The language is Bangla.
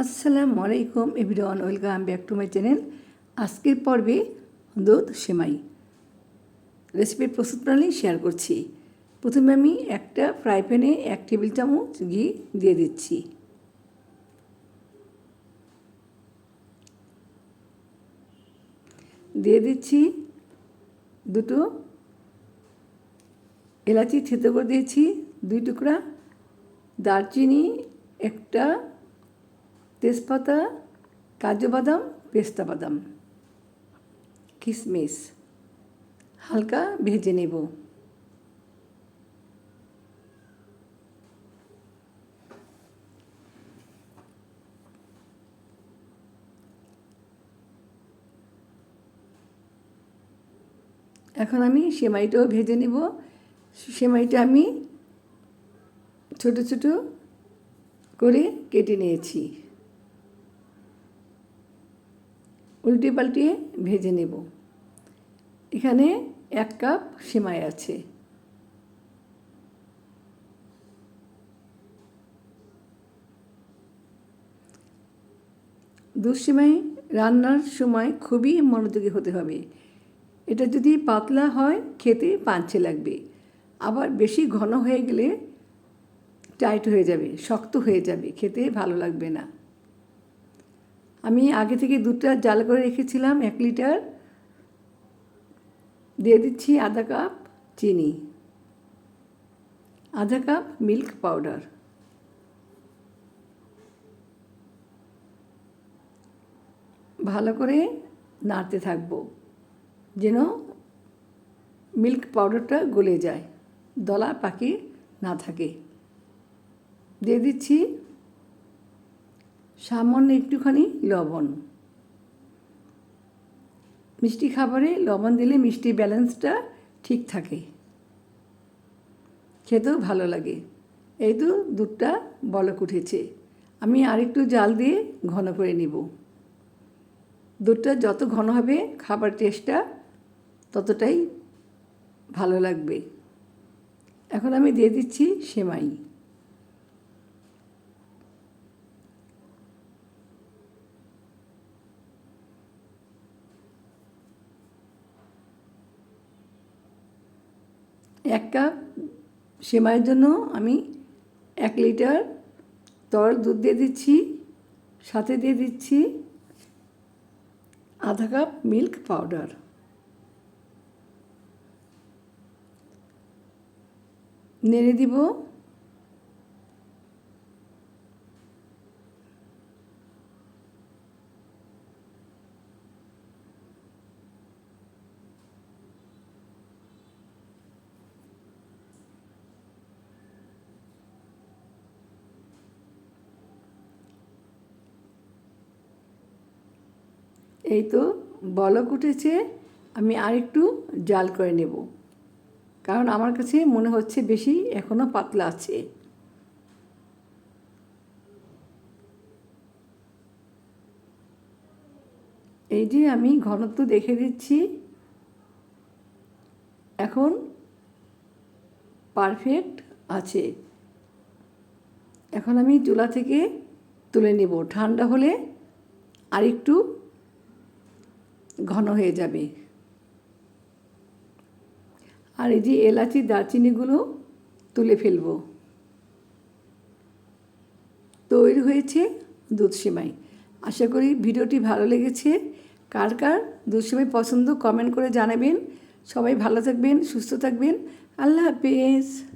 আসসালামু আলাইকুম everyone, welcome back to my channel. আজকের পর্বে দুধ সেমাই। রেসিপির প্রস্তুত প্রণালী শেয়ার করছি। প্রথমে আমি একটা ফ্রাই প্যানে এক টেবিল চামচ ঘি দিয়ে দিচ্ছি। দিয়ে দিচ্ছি দুটো এলাচি থেতো করে দিয়েছি, দুই টুকরা দারচিনি, একটা তেজপাতা, কাজু বাদাম, পেস্তা বাদাম। কিশমিশ হালকা ভেজে নেব। এখন আমি সেমাইটাও ভেজে নেব। সেমাইটা আমি ছোট ছোট করে কেটে নিয়েছি। উল্টে পাল্টে ভেজে নেব। এখানে এক কাপ সেমাই আছে। দুধ সেমাই রান্নার সময় খুবই মনোযোগী হতে হবে। এটা যদি পাতলা হয়, খেতে পাঞ্চে লাগবে। আবার বেশি ঘন হয়ে গেলে টাইট হয়ে যাবে, শক্ত হয়ে যাবে, খেতে ভালো লাগবে না। আমি আগে থেকে দুধটা জাল করে রেখেছিলাম এক লিটার। দিয়ে দিচ্ছি আধা কাপ চিনি, আধা কাপ মিল্ক পাউডার। ভালো করে নাড়তে থাকব যেন মিল্ক পাউডারটা গলে যায়, দলা পাকি না থাকে। দিয়ে দিচ্ছি সামান্য একটুখানি লবণ। মিষ্টি খাবারে লবণ দিলে মিষ্টি ব্যালেন্সটা ঠিক থাকে। খেতেও ভালো লাগে। এই তো দুধটা বলক উঠেছে। আমি আরেকটু জাল দিয়ে ঘন করে নিব। দুধটা যত ঘন হবে খাবার টেস্টটা ততটাই ভালো লাগবে। এখন আমি দিয়ে দিচ্ছি সেমাই। এক কাপ সেমাইয়ের জন্য আমি এক লিটার তরল দুধ দিয়ে দিচ্ছি, সাথে দিয়ে দিচ্ছি আধা কাপ মিল্ক পাউডার। নেড়ে দিব এই তো বলক উঠেছে, আমি আরেকটু জাল করে নেব। কারণ আমার কাছে মনে হচ্ছে বেশি এখনও পাতলা আছে। এই যে আমি ঘনত্ব দেখে দিচ্ছি। এখন পারফেক্ট আছে। এখন আমি চুলা থেকে তুলে নেব। ঠান্ডা হলে আরেকটু ঘন হয়ে যাবে। আর এই যে এলাচি দারচিনিগুলো তুলে ফেলব। তৈরি হয়েছে দুধ সেমাই। আশা করি ভিডিওটি ভালো লেগেছে। কার কার দুধ সেমাই পছন্দ কমেন্ট করে জানাবেন। সবাই ভালো থাকবেন, সুস্থ থাকবেন। আল্লাহ হাফেজ।